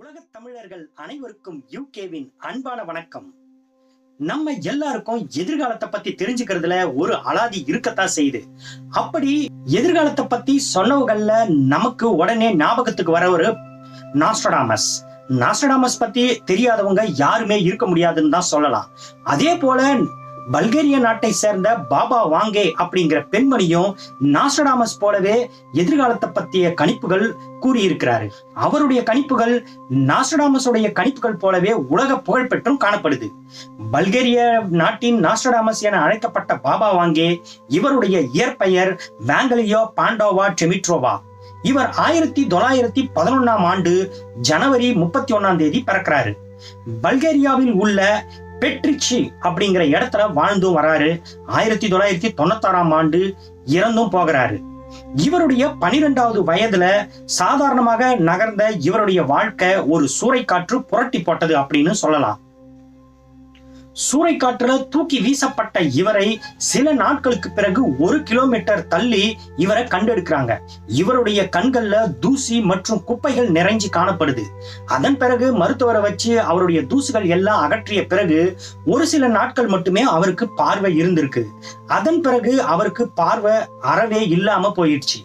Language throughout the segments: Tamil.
உலகத் தமிழர்கள் அனைவருக்கும் யூகேவின் அன்பான வணக்கம். நம்ம எல்லாருக்கும் எதிர்காலத்தை பத்தி தெரிஞ்சுக்கிறதுல ஒரு அலாதி இருக்கத்தான் செய்யுது. அப்படி எதிர்காலத்தை பத்தி சொன்னவங்கள்ல நமக்கு உடனே ஞாபகத்துக்கு வர ஒரு நாஸ்டடாமஸ் நாஸ்டடாமஸ் பத்தி தெரியாதவங்க யாருமே இருக்க முடியாதுன்னு தான் சொல்லலாம். அதே போல பல்கேரிய நாட்டை சேர்ந்த பாபா வாங்கே அப்படிங்கிற பெண்மணியும் நாஸ்டடாமஸ் போலவே எதிர்காலத்தை பற்றிய கணிப்புகள் கூறியிருக்கிறாரு. அவருடைய கணிப்புகள் நாஸ்டடாமஸுடைய கணிப்புகள் போலவே உலக புகழ் பெற்றும் காணப்படுது. பல்கேரிய நாட்டின் நாஸ்டடாமஸ் என அழைக்கப்பட்ட பாபா வாங்கே இவருடைய இயற்பெயர் வேங்கலியோ பாண்டோவா டெமிட்ரோவா. இவர் ஆயிரத்தி தொள்ளாயிரத்தி பதினொன்னாம் ஆண்டு ஜனவரி முப்பத்தி ஒன்னாம் தேதி பிறக்கிறாரு. பல்கேரியாவில் உள்ள பெட்ரிச்சி அப்படிங்கிற இடத்துல வாழ்ந்தும் வராரு. ஆயிரத்தி தொள்ளாயிரத்தி தொண்ணூத்தாறாம் ஆண்டு இறந்தும் போகிறாரு. இவருடைய பனிரெண்டாவது வயதுல சாதாரணமாக நகர்ந்த இவருடைய வாழ்க்கை ஒரு சூறைக்காற்று புரட்டி போட்டது அப்படின்னு சொல்லலாம். சூறைக்காற்றுல தூக்கி வீசப்பட்ட இவரை சில நாட்களுக்கு பிறகு ஒரு கிலோமீட்டர் தள்ளி இவரை கண்டெடுக்கிறாங்க. இவருடைய கண்கள்ல தூசி மற்றும் குப்பைகள் நிறைஞ்சு காணப்படுது. அதன் பிறகு மருத்துவரை வச்சு அவருடைய தூசுகள் எல்லாம் அகற்றிய பிறகு ஒரு சில நாட்கள் மட்டுமே அவருக்கு பார்வை இருந்திருக்கு. அதன் பிறகு அவருக்கு பார்வை அறவே இல்லாம போயிடுச்சு.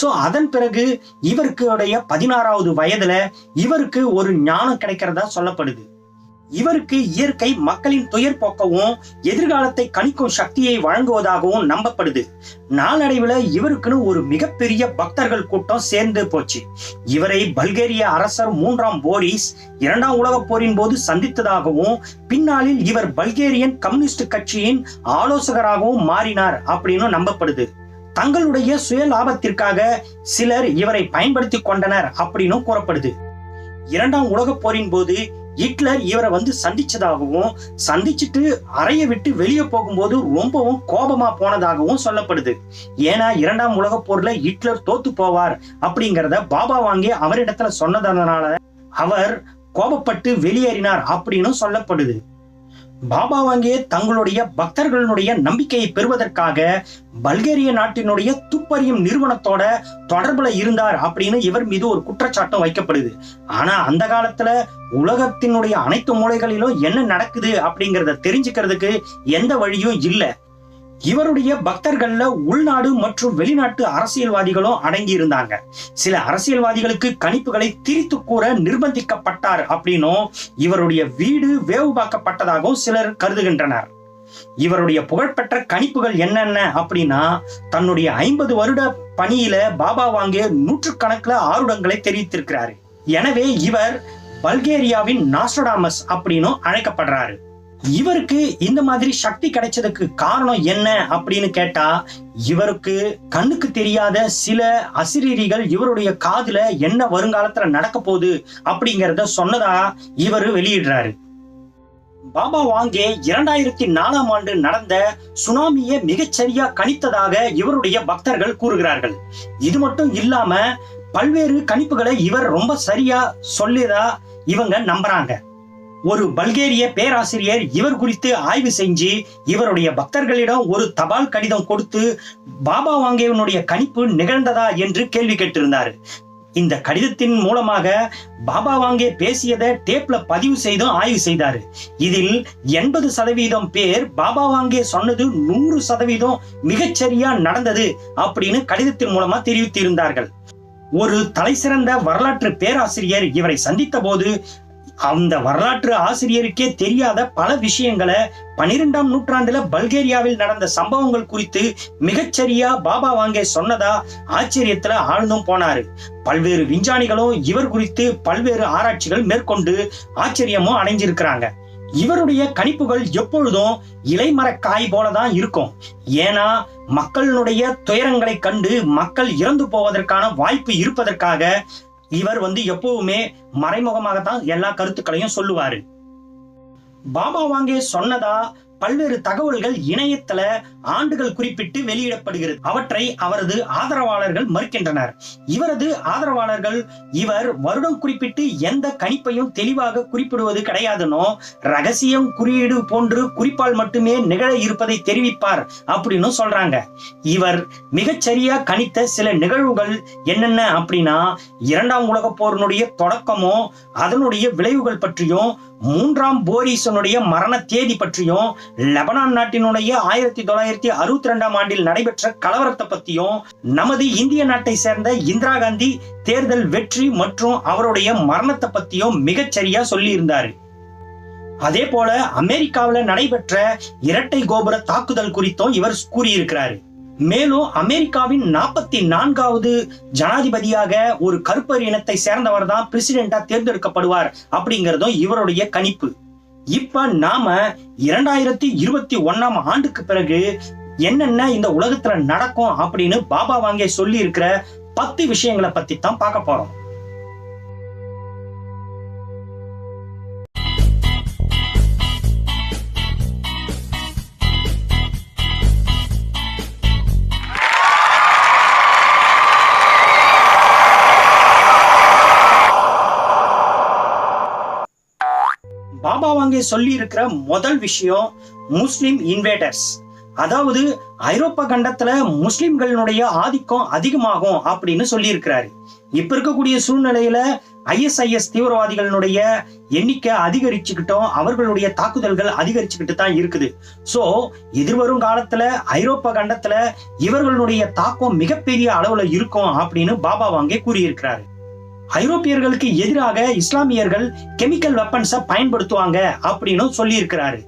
சோ அதன் பிறகு இவருக்குடைய பதினாறாவது வயதுல இவருக்கு ஒரு ஞானம் கிடைக்கிறதா சொல்லப்படுது. இவருக்கு இயற்கை மக்களின் துயர் போக்கவும் எதிர்காலத்தை கணிக்கும் சக்தியை வழங்குவதாகவும் நம்பப்படுது. நாளடைவுல இவருக்குன்னு ஒரு மிகப்பெரிய பக்தர்கள் கூட்டம் சேர்ந்து போச்சு. இவரை பல்கேரிய அரசர் மூன்றாம் போரிஸ் இரண்டாம் உலக போரின் போது சந்தித்ததாகவும் பின்னாளில் இவர் பல்கேரியன் கம்யூனிஸ்ட் கட்சியின் ஆலோசகராகவும் மாறினார் அப்படின்னு நம்பப்படுது. தங்களுடைய சுய லாபத்திற்காக சிலர் இவரை பயன்படுத்தி கொண்டனர் அப்படின்னு கூறப்படுது. இரண்டாம் உலக போரின் போது ஹிட்லர் இவரை வந்து சந்திச்சதாகவும் சந்திச்சுட்டு அறையை விட்டு வெளியே போகும்போது ரொம்பவும் கோபமா போனதாகவும் சொல்லப்படுது. ஏன்னா இரண்டாம் உலகப் போர்ல ஹிட்லர் தோத்து போவார் அப்படிங்கிறத பாபா வாங்கி அவரிடத்துல சொன்னதனால அவர் கோபப்பட்டு வெளியேறினார் அப்படின்னு சொல்லப்படுது. பாபா வங்கே தங்களுடைய பக்தர்களுடைய நம்பிக்கையை பெறுவதற்காக பல்கேரிய நாட்டினுடைய துப்பறியும் நிறுவனத்தோட தொடர்புல இருந்தார் அப்படின்னு இவர் மீது ஒரு குற்றச்சாட்டும் வைக்கப்படுது. ஆனா அந்த காலத்துல உலகத்தினுடைய அனைத்து மூலைகளிலும் என்ன நடக்குது அப்படிங்கறத தெரிஞ்சுக்கிறதுக்கு எந்த வழியும் இல்லை. இவருடைய பக்தர்கள்ல உள்நாடு மற்றும் வெளிநாட்டு அரசியல்வாதிகளும் அடங்கி இருந்தாங்க. சில அரசியல்வாதிகளுக்கு கணிப்புகளை திரித்து கூற நிர்பந்திக்கப்பட்டார் அப்படின்னும் இவருடைய வீடு வேவுபாக்கப்பட்டதாகவும் சிலர் கருதுகின்றனர். இவருடைய புகழ்பெற்ற கணிப்புகள் என்னென்ன அப்படின்னா தன்னுடைய ஐம்பது வருட பணியில பாபா வாங்கிய நூற்றுக்கணக்கில் ஆருடங்களை தெரிவித்திருக்கிறாரு. எனவே இவர் பல்கேரியாவின் நாஸ்டோடாமஸ் அப்படின்னும் அழைக்கப்படுறாரு. இவருக்கு இந்த மாதிரி சக்தி கிடைச்சதுக்கு காரணம் என்ன அப்படின்னு கேட்டா இவருக்கு கண்ணுக்கு தெரியாத சில அசிரீரிகள் இவருடைய காதுல என்ன வருங்காலத்துல நடக்க போகுது அப்படிங்கிறத சொன்னதா இவர் வெளியிடுறாரு. பாபா வாங்கே இரண்டாயிரத்தி நாலாம் ஆண்டு நடந்த சுனாமியை மிகச்சரியா கணித்ததாக இவருடைய பக்தர்கள் கூறுகிறார்கள். இது மட்டும் இல்லாம பல்வேறு கணிப்புகளை இவர் ரொம்ப சரியா சொல்லியதா இவங்க நம்புறாங்க. ஒரு பல்கேரிய பேராசிரியர் இவர் குறித்து ஆய்வு செஞ்சு இவருடைய பக்தர்களிடம் ஒரு தபால் கடிதம் கொடுத்து பாபா வாங்கேவனுடைய கணிப்பு நிகழ்ந்ததா? என்று கேள்வி கேட்டிருந்தார். இந்த கடிதத்தின் மூலமாக பாபா வாங்கே பேசியதை டேப்ல பதிவு செய்தும் ஆய்வு செய்தாரு. இதில் எண்பது சதவீதம் பேர் பாபா வாங்கே சொன்னது நூறு சதவீதம் மிகச்சரியா நடந்தது அப்படின்னு கடிதத்தின் மூலமா தெரிவித்திருந்தார்கள். ஒரு தலைசிறந்த வரலாற்று பேராசிரியர் இவரை சந்தித்த போது அந்த வரலாற்று ஆசிரியருக்கே தெரியாத பல விஷயங்களை பனிரெண்டாம் நூற்றாண்டுல பல்கேரியாவில் நடந்த சம்பவங்கள் குறித்து மிகச்சரியா பாபா வாங்கே சொன்னதா ஆச்சரியத்துல ஆழ்ந்தும் போனாரு. பல்வேறு விஞ்ஞானிகளும் இவர் குறித்து பல்வேறு ஆராய்ச்சிகள் மேற்கொண்டு ஆச்சரியமும் அடைஞ்சிருக்கிறாங்க. இவருடைய கணிப்புகள் எப்பொழுதும் இலைமர காய் போலதான் இருக்கும். ஏன்னா மக்களுடைய துயரங்களை கண்டு மக்கள் இறந்து போவதற்கான வாய்ப்பு இருப்பதற்காக இவர் வந்து எப்பவுமே மறைமுகமாக தான் எல்லா கருத்துக்களையும் சொல்லுவாரு. பாபா வாங்கே சொன்னதா பல்வேறு தகவல்கள் இணையத்துல ஆண்டுகள் குறிப்பிட்டு வெளியிடப்படுகிறது. அவற்றை அவரது ஆதரவாளர்கள் மறுக்கின்றனர். இவரது ஆதரவாளர்கள் இவர் வருடம் குறிப்பிட்டு எந்த கணிப்பையும் தெளிவாக குறிப்பிடுவது கிடையாதுனோ ரகசியம் குறியீடு போன்று குறிப்பால் மட்டுமே நிகழ இருப்பதை தெரிவிப்பார் அப்படின்னு சொல்றாங்க. இவர் மிகச்சரியா கணித்த சில நிகழ்வுகள் என்னென்ன அப்படின்னா இரண்டாம் உலக போரினுடைய தொடக்கமும் அதனுடைய விளைவுகள் பற்றியும் மூன்றாம் போரிசனுடைய மரண தேதி பற்றியும் லெபனான் நாட்டினுடைய ஆயிரத்தி தொள்ளாயிரத்தி அறுபத்தி ரெண்டாம் ஆண்டில் நடைபெற்ற கலவரத்தை பத்தியும் நமது இந்திய நாட்டை சேர்ந்த இந்திரா காந்தி தேர்தல் வெற்றி மற்றும் அவருடைய மரணத்தை பத்தியும் மிகச்சரியா சொல்லி இருந்தாரு அதே போல அமெரிக்காவில் நடைபெற்ற இரட்டை கோபுர தாக்குதல் குறித்தும் இவர் கூறியிருக்கிறாரு. மேலும் அமெரிக்காவின் நாற்பத்தி நான்காவது ஜனாதிபதியாக ஒரு கருப்பர் இனத்தை சேர்ந்தவர் தான் பிரசிடென்டா தேர்ந்தெடுக்கப்படுவார் அப்படிங்கறதும் இவருடைய கணிப்பு. இப்ப நாம இரண்டாயிரத்தி இருபத்தி ஒன்னாம் ஆண்டுக்கு பிறகு என்னென்ன இந்த உலகத்துல நடக்கும் அப்படின்னு பாபா வாங்கே சொல்லி இருக்கிற பத்து விஷயங்களை பத்தி தான் பார்க்க போறோம். அவங்க சொல்லி இருக்கிற முதல் விஷயம் முஸ்லிம் இன்வேடர்ஸ் அதாவது ஐரோப்பா கண்டத்துல முஸ்லிம்களினுடைய ஆதிக்கம் அதிகமாகும் அப்படின்னு சொல்லி இருக்கிறாரு இப்ப இருக்கக்கூடிய சூழ்நிலையில ஐஎஸ்ஐஎஸ் தீவிரவாதிகளினுடைய எண்ணிக்கை அதிகரிச்சுக்கிட்டோம் அவர்களுடைய தாக்குதல்கள் அதிகரிச்சுக்கிட்டு தான் இருக்குது. சோ எதிர்வரும் காலத்துல ஐரோப்பா கண்டத்துல இவர்களுடைய தாக்கம் மிகப்பெரிய அளவுல இருக்கும் அப்படின்னு பாபா வாங்கே கூறியிருக்கிறாரு. ஐரோப்பியர்களுக்கு எதிராக இஸ்லாமியர்கள் கெமிக்கல் வெப்பன்ஸ பயன்படுத்துவாங்க அப்படின்னு சொல்லியிருக்கிறாரு.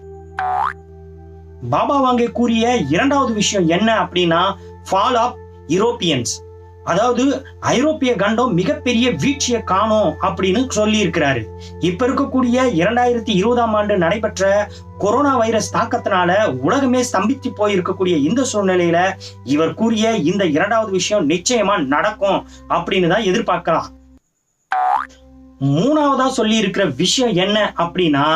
பாபா வாங்கே கூறிய இரண்டாவது விஷயம் என்ன அப்படின்னா ஃபால் ஆஃப் யூரோப்பியன்ஸ் அதாவது ஐரோப்பிய கண்டம் மிகப்பெரிய வீழ்ச்சியை காணும் அப்படின்னு சொல்லி இருக்கிறாரு இப்ப இருக்கக்கூடிய இரண்டாயிரத்தி இருபதாம் ஆண்டு நடைபெற்ற கொரோனா வைரஸ் தாக்கத்தினால உலகமே ஸ்தம்பித்து போயிருக்கக்கூடிய இந்த சூழ்நிலையில இவர் கூறிய இந்த இரண்டாவது விஷயம் நிச்சயமா நடக்கும் அப்படின்னு தான் எதிர்பார்க்கலாம். மூணாவதா சொல்லி இருக்கிற விஷயம் என்ன அப்படின்னா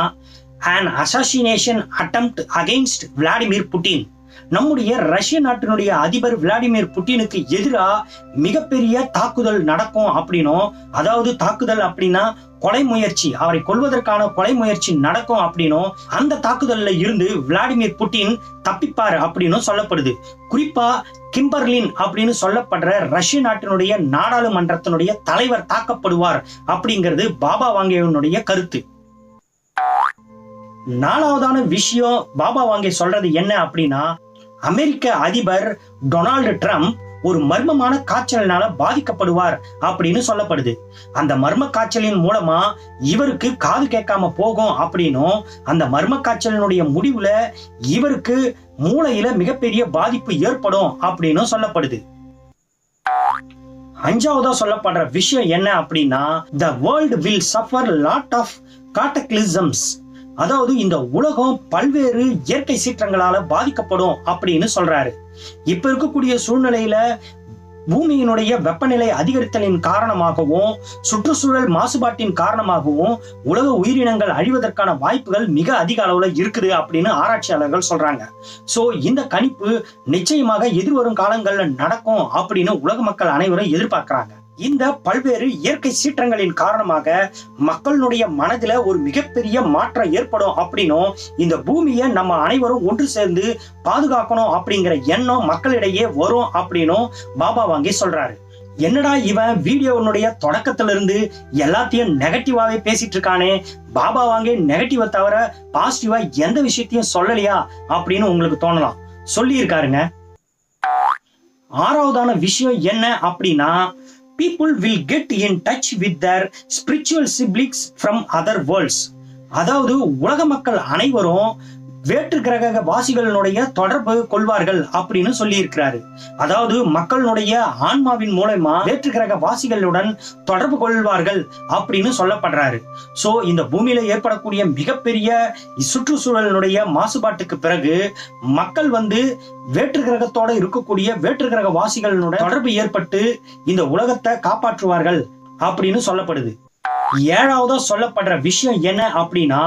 an assassination attempt against Vladimir Putin நம்முடைய ரஷ்ய நாட்டினுடைய அதிபர் விளாடிமிர் புட்டினுக்கு எதிராக மிகப்பெரிய தாக்குதல் நடக்கும் அப்படின்னும் அதாவது தாக்குதல் அப்படின்னா கொலை முயற்சி அவரை கொல்வதற்கான கொலை முயற்சி நடக்கும் அப்படின்னும் அந்த தாக்குதல்ல இருந்து விளாடிமிர் புட்டின் தப்பிப்பார் அப்படின்னு சொல்லப்படுது. குறிப்பா கிம்பர்லின் அப்படின்னு சொல்லப்படுற ரஷ்ய நாட்டினுடைய நாடாளுமன்றத்தினுடைய தலைவர் தாக்கப்படுவார் அப்படிங்கிறது பாபா வாங்கேவனுடைய கருத்து. நாலாவதான விஷயம் பாபா வாங்கே சொல்றது என்ன அப்படின்னா அமெரிக்க அதிபர் டொனால்டு ட்ரம்ப் ஒரு மர்மமான காய்ச்சல்னால பாதிக்கப்படுவார் அப்படின்னு சொல்லப்படுது. அந்த மர்ம காய்ச்சலின் மூலமா இவருக்கு காது கேட்காம போகும் அப்படின்னும் அந்த மர்ம காய்ச்சலினுடைய முடிவுல இவருக்கு மூளையில மிகப்பெரிய பாதிப்பு ஏற்படும் அப்படின்னு சொல்லப்படுது. அஞ்சாவதா சொல்லப்படுற விஷயம் என்ன அப்படின்னா the world will suffer lot of cataclysms அதாவது இந்த உலகம் பல்வேறு இயற்கை சீற்றங்களால பாதிக்கப்படும் அப்படின்னு சொல்றாரு. இப்ப இருக்கக்கூடிய சூழ்நிலையில பூமியினுடைய வெப்பநிலை அதிகரித்தலின் காரணமாகவும் சுற்றுச்சூழல் மாசுபாட்டின் காரணமாகவும் உலக உயிரினங்கள் அழிவதற்கான வாய்ப்புகள் மிக அதிக அளவுல இருக்குது அப்படின்னு ஆராய்ச்சியாளர்கள் சொல்றாங்க. சோ இந்த கணிப்பு நிச்சயமாக எதிர்வரும் காலங்கள்ல நடக்கும் அப்படின்னு உலக மக்கள் அனைவரும் எதிர்பார்க்கிறாங்க. இந்த பல்வேறு இயற்கை சீற்றங்களின் காரணமாக மக்களுடைய மனதுல ஒரு மிகப்பெரிய மாற்றம் ஏற்படும் அப்படின்னும் இந்த பூமியை நம்ம அனைவரும் ஒன்று சேர்ந்து பாதுகாக்கணும் அப்படிங்கிற எண்ணம் மக்களிடையே வரும் அப்படின்னும் பாபா வாங்கி சொல்றாரு. என்னடா இவன் வீடியோனுடைய தொடக்கத்துல இருந்து எல்லாத்தையும் நெகட்டிவாவே பேசிட்டு இருக்கானே பாபா வாங்கி நெகட்டிவை தவிர பாசிட்டிவா எந்த விஷயத்தையும் சொல்லலையா அப்படின்னு உங்களுக்கு தோணலாம். சொல்லி இருக்காருங்க ஆறாவதான விஷயம் என்ன அப்படின்னா people will get in touch with their spiritual siblings from other worlds அதாவது உலக மக்கள் அனைவரும் வேற்று கிரக வாசிகளினுடைய தொடர்பு கொள்வார்கள் அப்படின்னு சொல்லி இருக்கிறாரு அதாவது மக்களுடைய ஆன்மாவின் மூலமா வேற்று கிரக வாசிகளுடன் தொடர்பு கொள்வார்கள் அப்படின்னு சொல்லப்படுறாரு. சோ இந்த பூமியில ஏற்படக்கூடிய மிகப்பெரிய சுற்றுச்சூழலினுடைய மாசுபாட்டுக்கு பிறகு மக்கள் வந்து வேற்று கிரகத்தோட இருக்கக்கூடிய வேற்று கிரக வாசிகளுடன் தொடர்பு ஏற்பட்டு இந்த உலகத்தை காப்பாற்றுவார்கள் அப்படின்னு சொல்லப்படுது. ஏழாவதா சொல்லப்படுற விஷயம் என்ன அப்படின்னா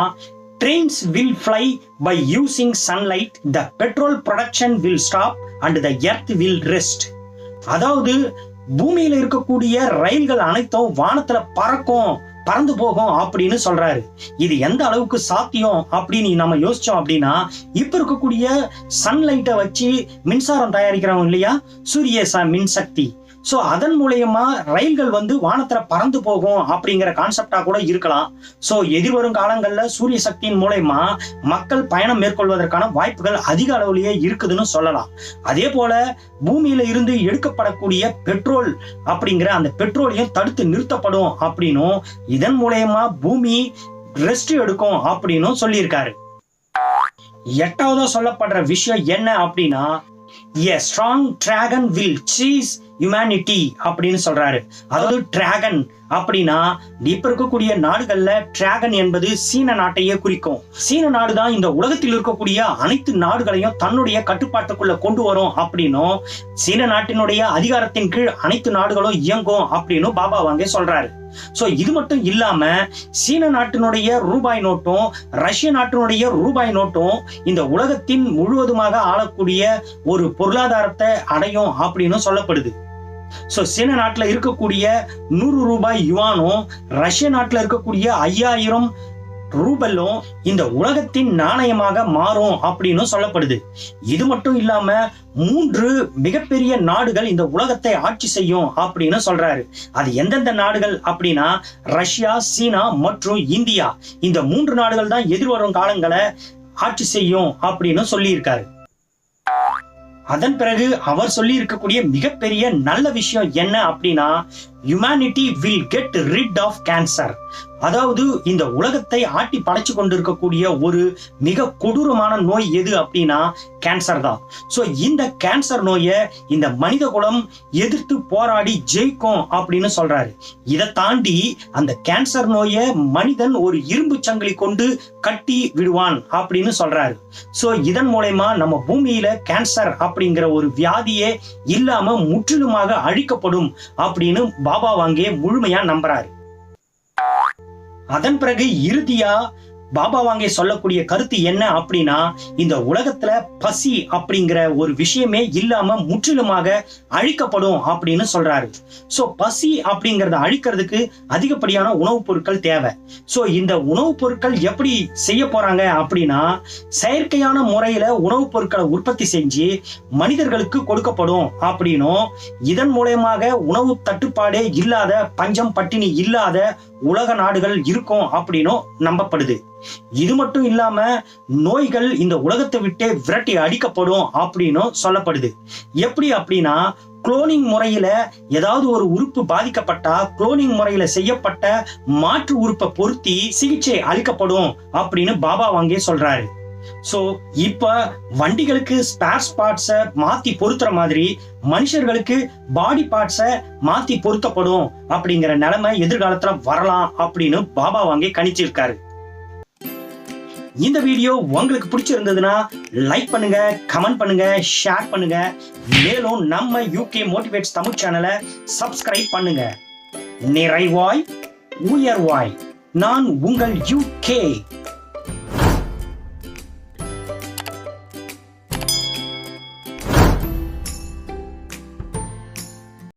trains will fly by using sunlight. The petrol production will stop and the earth will rest. அதாவது பூமியில இருக்கக்கூடிய ரயில்கள் அனைத்தும் வானத்துல பறக்கும் பறந்து போகும் அப்படின்னு சொல்றாரு. இது எந்த அளவுக்கு சாத்தியம் அப்படின்னு நம்ம யோசிச்சோம் அப்படின்னா இப்ப இருக்கக்கூடிய சன்லைட்டை வச்சு மின்சாரம் தயாரிக்கிறோம் இல்லையா? சூரிய ச மின்சக்தி. ஸோ அதன் மூலியமா ரயில்கள் வந்து வானத்துல பறந்து போகும் அப்படிங்கிற கான்செப்டா கூட இருக்கலாம். ஸோ எதிர்வரும் காலங்களில் சூரிய சக்தியின் மூலயமா மக்கள் பயணம் மேற்கொள்வதற்கான வாய்ப்புகள் அதிக அளவுலேயே இருக்குதுன்னு சொல்லலாம். அதே போல பூமியில இருந்து எடுக்கப்படக்கூடிய பெட்ரோல் அப்படிங்கிற அந்த பெட்ரோலியம் தடுத்து நிறுத்தப்படும் அப்படின்னும் இதன் மூலயமா பூமி ரெஸ்ட் எடுக்கும் அப்படின்னும் சொல்லியிருக்காரு. எட்டாவதா சொல்லப்படுற விஷயம் என்ன அப்படின்னா a strong dragon will seize humanity அப்படின்னு சொல்றாரு. அதாவது டிராகன் அப்படின்னா இப்ப இருக்கக்கூடிய நாடுகள்ல டிராகன் என்பது சீன நாட்டையே குறிக்கும். சீன நாடு தான் இந்த உலகத்தில் இருக்கக்கூடிய அனைத்து நாடுகளையும் தன்னுடைய கட்டுப்பாட்டுக்குள்ள கொண்டு வரும் அப்படின்னும் சீன நாட்டினுடைய அதிகாரத்தின் கீழ் அனைத்து நாடுகளும் இயங்கும் அப்படின்னு பாபா வாங்கே சொல்றாரு. சோ இது மட்டும் இல்லாம சீன நாட்டினுடைய ரூபாய் நோட்டும் ரஷ்ய நாட்டினுடைய ரூபாய் நோட்டும் இந்த உலகத்தின் முழுவதுமாக ஆளக்கூடிய ஒரு பொருளாதாரத்தை அடையும் அப்படின்னு சொல்லப்படுது. ஸோ சீன நாட்டில் இருக்கக்கூடிய நூறு ரூபாய் யுவானும் ரஷ்ய நாட்டில் இருக்கக்கூடிய ஐயாயிரம் ரூபலும் இந்த உலகத்தின் நாணயமாக மாறும் அப்படின்னு சொல்லப்படுது. இது மட்டும் இல்லாம மூன்று மிகப்பெரிய நாடுகள் இந்த உலகத்தை ஆட்சி செய்யும் அப்படின்னு சொல்றாரு. அது எந்தெந்த நாடுகள் அப்படின்னா ரஷ்யா சீனா மற்றும் இந்தியா. இந்த மூன்று நாடுகள் தான் எதிர்வரும் காலங்களை ஆட்சி செய்யும் அப்படின்னு சொல்லியிருக்காரு. அதன் பிறகு அவர் சொல்லி இருக்கக்கூடிய மிகப்பெரிய நல்ல விஷயம் என்ன அப்படின்னா humanity will get rid of cancer அதாவது இந்த உலகத்தை ஆட்டி படைச்சு கொண்டிருக்கக்கூடிய ஒரு மிக கொடூரமான நோய் எது அப்படின்னா கேன்சர் தான். ஸோ இந்த கேன்சர் நோயை இந்த மனித குலம் எதிர்த்து போராடி ஜெயிக்கும் அப்படின்னு சொல்றாரு. இதை தாண்டி அந்த கேன்சர் நோயை மனிதன் ஒரு இரும்பு சங்கிலி கொண்டு கட்டி விடுவான் அப்படின்னு சொல்றாரு. சோ இதன் மூலயமா நம்ம பூமியில கேன்சர் அப்படிங்கிற ஒரு வியாதியே இல்லாம முற்றிலுமாக அழிக்கப்படும் அப்படின்னு பாபா வாங்கே முழுமையா நம்புறாரு. அதன் பிறகு இறுதியா பாபா வாங்கே சொல்லக்கூடிய கருத்து என்ன அப்படின்னா இந்த உலகத்துல பசி அப்படிங்கிற ஒரு விஷயமே இல்லாம முற்றிலுமாக அழிக்கப்படும் அப்படின்னு சொல்றாரு. சோ பசி அப்படிங்கறத அழிக்கிறதுக்கு அதிகப்படியான உணவுப் பொருட்கள் தேவை. சோ இந்த உணவுப் பொருட்கள் எப்படி செய்ய போறாங்க அப்படின்னா செயற்கையான முறையில உணவுப் பொருட்களை உற்பத்தி செஞ்சு மனிதர்களுக்கு கொடுக்கப்படும் அப்படின்னும் இதன் மூலயமாக உணவு தட்டுப்பாடே இல்லாத பஞ்சம் பட்டினி இல்லாத உலக நாடுகள் இருக்கும் அப்படின்னும் நம்பப்படுது. இது மட்டும் இல்லாம நோய்கள் இந்த உலகத்தை விட்டே விரட்டி அடிக்கப்படும் அப்படின்னும் சொல்லப்படுது. எப்படி அப்படின்னா குளோனிங் முறையில ஏதாவது ஒரு உறுப்பு பாதிக்கப்பட்டா குளோனிங் முறையில செய்யப்பட்ட மாற்று உறுப்பை பொருத்தி சிகிச்சை அளிக்கப்படும் அப்படின்னு பாபா வாங்கே சொல்றாரு. சோ இப்ப வண்டிகளுக்கு ஸ்பேர் பார்ட்ஸை மாத்தி பொருத்துற மாதிரி மனுஷர்களுக்கு பாடி பார்ட்ஸ மாத்தி பொருத்தப்படும் அப்படிங்கிற நிலைமை எதிர்காலத்துல வரலாம் அப்படின்னு பாபா வாங்கி கணிச்சிருக்காரு. இந்த வீடியோ உங்களுக்கு பிடிச்சிருந்ததுன்னா லைக் பண்ணுங்க கமெண்ட் பண்ணுங்க ஷேர் பண்ணுங்க. மேலும் நம்ம யூகே மோட்டிவேட்ஸ் தமிழ் சேனலை சப்ஸ்கிரைப் பண்ணுங்க. நிறைவாய் உயர்வாய். நான் உங்கள் யூகே